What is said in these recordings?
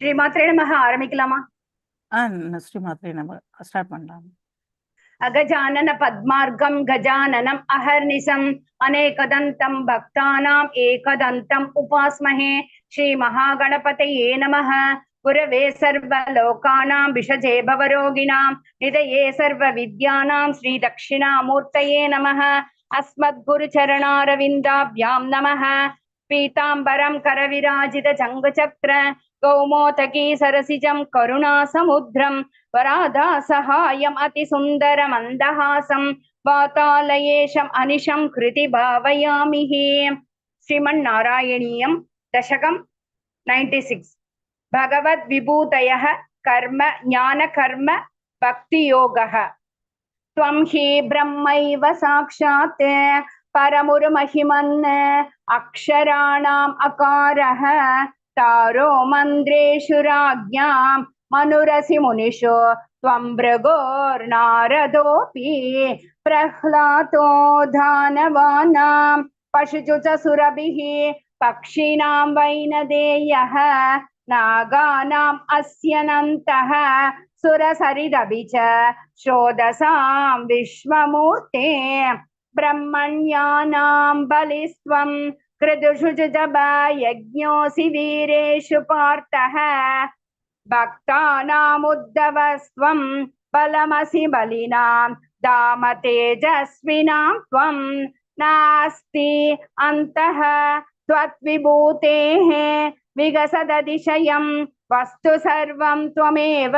ஸ்ரீ மாத்திரே நமக ஆரம்பிக்கலாமா ஆ ஸ்ரீ மாத்திரை நம்ம ஸ்டார்ட் பண்ணலாம் அகஜானன பத்மார்க்கம் கஜானனம் அஹர்நிசம் அநேகதந்தம் பக்தானாம் ஏகதந்தம் உபாஸ்மஹே ஸ்ரீ மகாகணபதயே நமः குரவே சர்வலோகானாம் விஷஜே பவரோகிணாம் நிதயே சர்வ வித்யானாம் ஸ்ரீ தட்சிணாமூர்த்தயே நமः अस्मद्गुरुचरणारविन्दाभ्यां नमः पीताम्बरं करविराजित चङ्गचक्र कौमोतकी सरसिजं करुणासमुद्रं वरादासहायम् अतिसुन्दरमन्दहासं वातालयेशम् अनिशं कृति भावयामि श्रीमन्नारायणीयं दशकं नैन्टि सिक्स् भगवद्विभूतयः कर्म ज्ञानकर्म भक्तियोगः त्वं हि ब्रह्मैव साक्षात् परमुरुमहिमन् अक्षराणाम् अकारः तारो मन्द्रेषु राज्ञां मनुरसि मुनिषु, त्वं भृगोर्नारदोऽपि प्रह्लादो दानवानां पशुषु च सुरभिः पक्षिणां वैनदेयः नागानाम् अस्यनन्तः सुरसरिदभि च, श्रोदसां विश्वमूर्ते ब्रह्मण्यानां बलिस्त्वं कृदुषु जुजब यज्ञोऽसि वीरेषु पार्थः भक्तानामुद्धवस्त्वं बलमसि दाम तेजस्विनां त्वं। नास्ति अन्तः वस्तु सर्वं त्वमेव,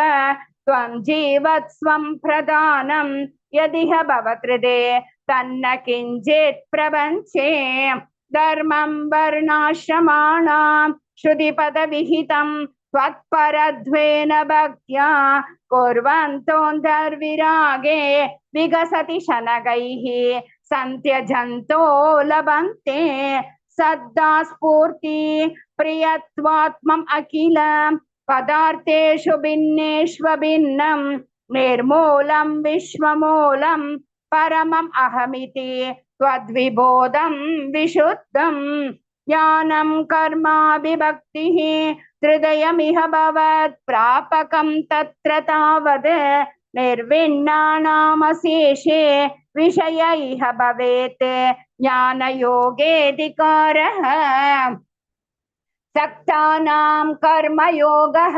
त्वं जीवत्स्वं प्रदानं यदिह भवत्कृते तन्न किञ्चित् प्रपञ्चे। धर्मं वर्णाश्रमाणां श्रुतिपदविहितं त्वत्परध्वेन भक्त्या कुर्वन्तोऽन्तर्विरागे विकसति शनगैः सन्त्यजन्तो लभन्ते सद्दा स्फूर्ति प्रियत्वात्मम् अखिल पदार्थेषु भिन्नेष्व भिन्नं निर्मूलं विश्वमूलं परमम् अहमिति त्वद्विबोधं विशुद्धं। ज्ञानं कर्माभिभक्तिः हृदयमिह भवत्। प्रापकं तत्र तावत् निर्विण्णानामशेषे विषय इह भवेत्। ज्ञानयोगेऽधिकारः। सक्तानां कर्मयोगः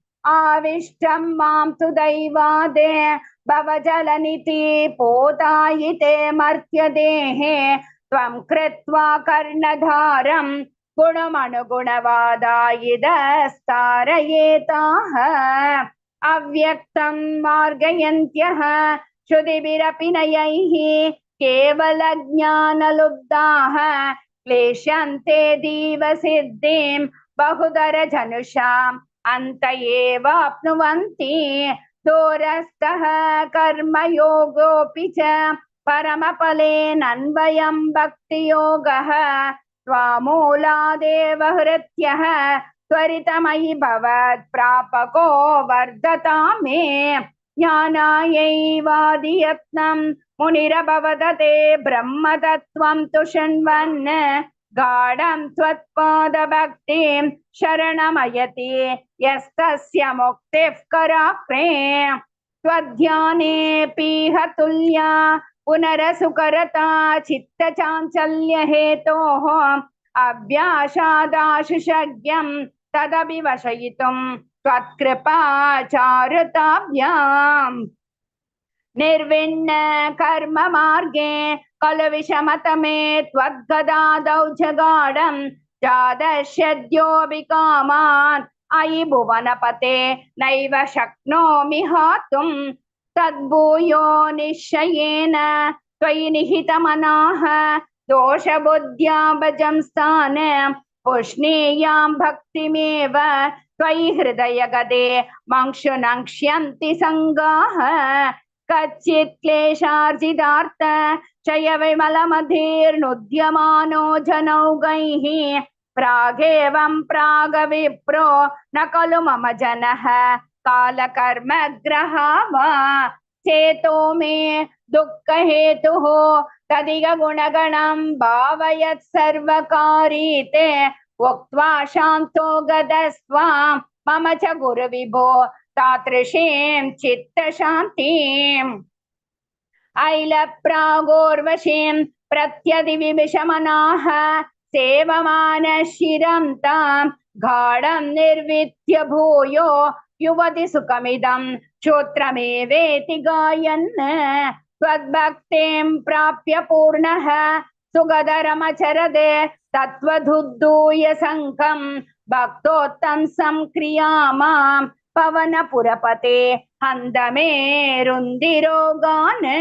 आविष्टं माँ तु दैवादे भवजलनिति पोतायिते मर्त्यदेहे। त्वं कृत्वा कर्णधारं गुणमनुगुणवादायिदस्तारयेताः। अव्यक्तं मार्गयन्त्यः श्रुतिभिरपि नयैः केवलज्ञानलुब्धाः। दीवसिद्धिं बहुधरजनुषाम् अन्त एवाप्नुवन्ति दूरस्थः कर्मयोगोऽपि च परमफलेनन्वयं भक्तियोगः त्वामूलादेव हृत्यः त्वरितमयि भवत् प्रापको वर्धता मे ज्ञानायैवादियत्नं मुनिरभवदते ब्रह्मतत्त्वं तु शृण्वन् गाढं त्वत्पादभक्तिं शरणमयति यस्तस्य मुक्तिः कराक्रे त्वध्यानेऽपीह तुल्या पुनरसुकरता चित्तचाञ्चल्यहेतोः अभ्यासादाशुषज्ञं निर्विण्ण कर्म मार्गे खलु विषमतमे त्वद्गदादौ जगाढं जादर्शद्योऽपि कामान् अयि भुवनपते नैव शक्नोमि हातुं। तद्भूयो निश्चयेन त्वयि निहितमनाः। दोषबुद्ध्या भजं स्थान पुष्णीयां भक्तिमेव त्वयि हृदयगदे। मंक्षुनङ्क्ष्यन्ति सङ्गाः। कच्चित् चय जनौगैः प्रागेवं प्रागविप्रो न खलु मम जनः कालकर्मग्रहा वा चेतो मे दुःखहेतुः तदिह गुणगणं भावयत् सर्वकारी ते उक्त्वा शान्तो गदस्त्वां मम च गुरुविभो तादृशीं चित्तशान्तिम् ऐलप्रागोर्वशीं प्रत्यधिविषमनाः सेवमानशिरं तां गाढं निर्विद्य भूयो युवति सुखमिदं श्रोत्रमेवेति गायन्। त्वद्भक्तिं प्राप्य पूर्णः सुगदरमचरदे तत्त्वधुद्धूय പവനപുരപതേ ഹന്തമേരുന്തിരോഗാന്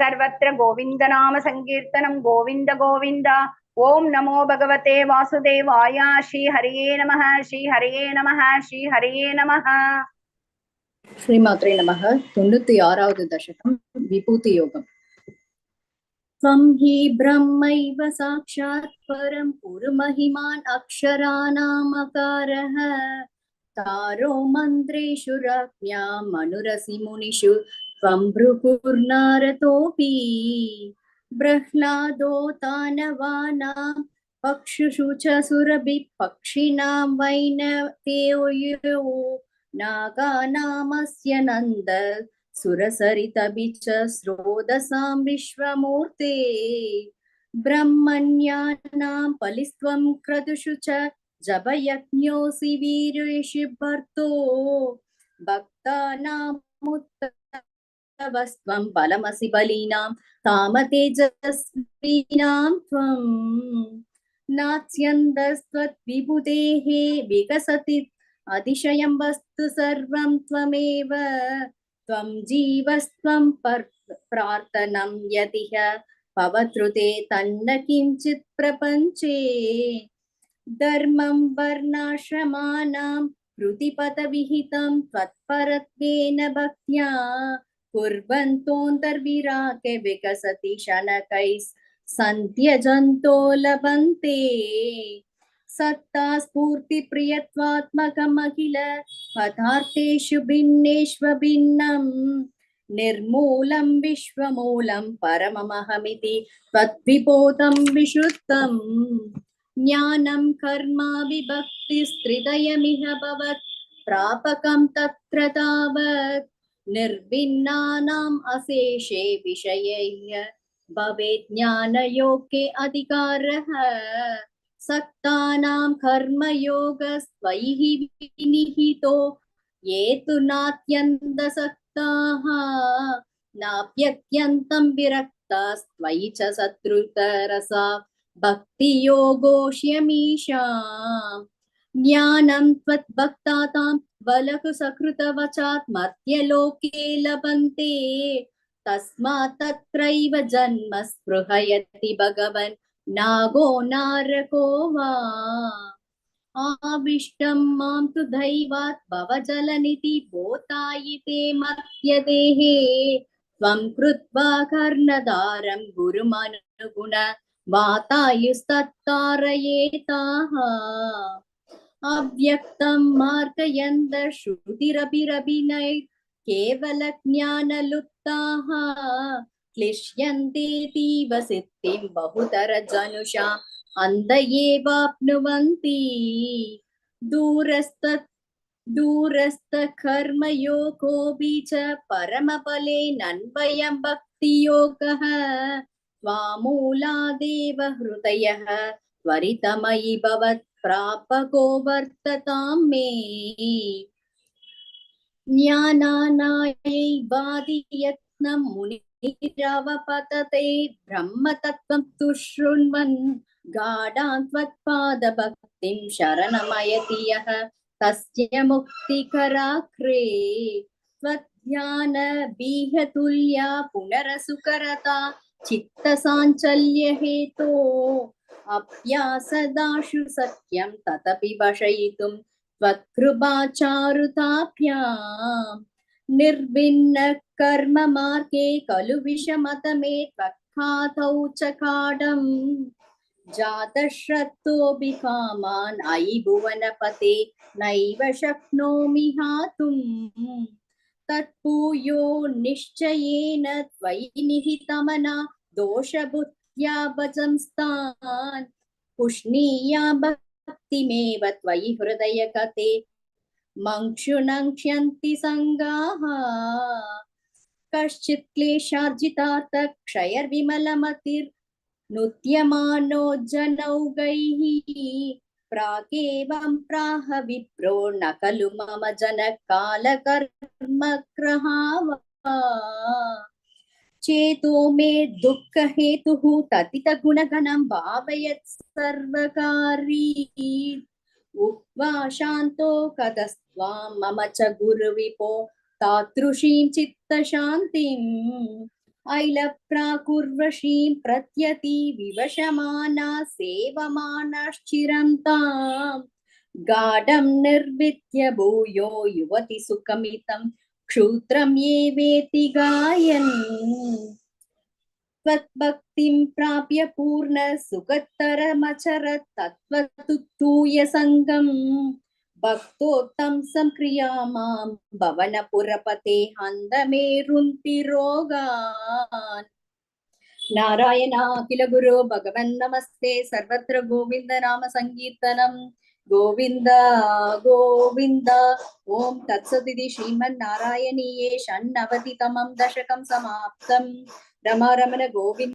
സർവത്ര ഗോവിന്ദനാമ സങ്കീർത്തനം ഗോവിന്ദ ഗോവിന്ദ ഓം നമോ ഭഗവത്തെ വാസുദേവായ ശ്രീ ഹരിയേ നമ ശ്രീ ഹരിയേ നമ ശ്രീ ഹരിയേ നമ ശ്രീമാത്രേ നമ തൊണ്ണൂറ്റി ആറാവത് ദശകം വിഭൂതി യോഗം त्वं हि ब्रह्मैव साक्षात् परं पुरुमहिमान् अक्षराणामकारः तारो मन्त्रेषु राज्ञां मनुरसि मुनिषु त्वं भृकुर्नारतोऽपि प्रह्लादो दानवानां पक्षुषु च सुरभिः पक्षिणां वैनतेयो नागानामस्य नन्द सुरसरितभि च स्रोदसां विश्वमूर्ते ब्रह्मण्यानां बलिस्त्वं क्रतुषु च जपयज्ञोऽसि वीरेषु भर्तो भक्तानामुत्तवस्त्वं बलमसि बलीनां कामतेजस्वीनां त्वम् नास्यन्दस्त्वद्विभुतेः विकसति अतिशयं वस्तु सर्वं त्वमेव त्वं जीवस्त्वं पर् प्रार्थनं यदिह भवतृते तन्न किञ्चित् प्रपञ्चे धर्मं वर्णाश्रमाणां कृतिपथविहितं त्वत्परत्वेन भक्त्या। कुर्वन्तोऽन्तर्विरागे विकसति शनकैः सन्त्यजन्तो लभन्ते। सत्ता स्फूर्तिप्रियत्वात्मकमखिल पदार्थेषु भिन्नेष्व भिन्नम् निर्मूलं विश्वमूलं परममहमिति त्वद्विबोधं विशुद्धम्। ज्ञानं कर्मा विभक्तिस्त्रिदयमिह भवत्, प्रापकं तत्र तावत्। निर्भिन्नानाम् अशेषे विषयैः भवेत् ज्ञानयोगे अधिकारः। सक्तानां कर्मयोगस्त्वयि विनिहितो, ये तु नात्यन्तसक्ताः। नाप्यत्यन्तं विरक्तास्त्वयि च शत्रुतरसा। भक्तियोगोष्यमीशाम् ज्ञानं त्वद्भक्तातां बलहु सकृतवचात् मर्त्यलोके लभन्ते। तस्मात् तत्रैव जन्म स्पृहयति भगवन् नागो नारको वा। आविष्टं माँ तु दैवात् भवजलनिधि बोतायिते मर्त्यदेः त्वं कृत्वा कर्णधारं गुरुमनुगुण वातायुस्तत्तारयेताः। अव्यक्तं मार्गयन्द श्रुतिरभिरभिनय केवलज्ञानलुप्ताः क्लिश्यन्तेतीव सिद्धिं बहुतरजनुषा अन्ध एवाप्नुवन्ति दूरस्थ दूरस्थकर्मयोगोऽपि च परमफलेनन्वयं भक्तियोगः। त्वामूलादेव हृदयः त्वरितमयि भवत् प्रापको वर्ततां मे ज्ञानानायै यत्नं मुनिरवपतते ब्रह्मतत्त्वं तु शृण्वन् गाढान् त्वत्पादभक्तिं शरणमयति यः तस्य मुक्तिकराग्रे त्वद्ध्यानबीहतुल्या पुनरसुकरता चित्तसाञ्चल्यहेतो अभ्यासदाशु सत्यं तदपि वशयितुं त्वत्कृपाचारुताभ्याम् निर्भिन्न कर्म मार्गे खलु विषमतमे त्वत्खातौ च काडम् जातश्रद्धोऽपि कामान् अयि भुवनपते नैव शक्नोमि हातुम् तत्पूयो निश्चयेन त्वयि निहितमना दोषबुद्ध्या भजंस्तान् पुष्णीया भक्तिमेव त्वयि हृदयगते। मङ्क्षुनङ्क्ष्यन्ति सङ्गाः। कश्चित् क्लेशार्जितार्थ क्षयर्विमलमतिर्नुत्यमानो जनौगैः। प्रागेवं प्राह विप्रो न खलु मम जनकालकर्मग्रहावा चेतो मे दुःखहेतुः ततितगुणगणं भावयत् सर्वकारी उक्त्वा शान्तो कतस्त्वां मम च गुरुविपो तादृशीं चित्तशान्तिम् ऐलप्राकुर्वशीं प्रत्यति विवशमाना सेवमानश्चिरं ताम् गाढं निर्विद्य भूयो युवति सुखमितं क्षूत्रं ये वेति गायन् त्वद्भक्तिं प्राप्य पूर्ण सुखतरमचरत् तत्त्वतुत्तूय सङ्गम् भक्तोत्तं संक्रियामां भवनपुरपते हन्द मे रुन्ति रोगान् नारायण अखिल गुरु भगवन् नमस्ते सर्वत्र गोविन्द नाम सङ्कीर्तनम् गोविन्द गोविन्द ॐ तत्सदिति श्रीमन्नारायणीये षण्णवतितमं दशकं समाप्तम् रमारमण गोविन्द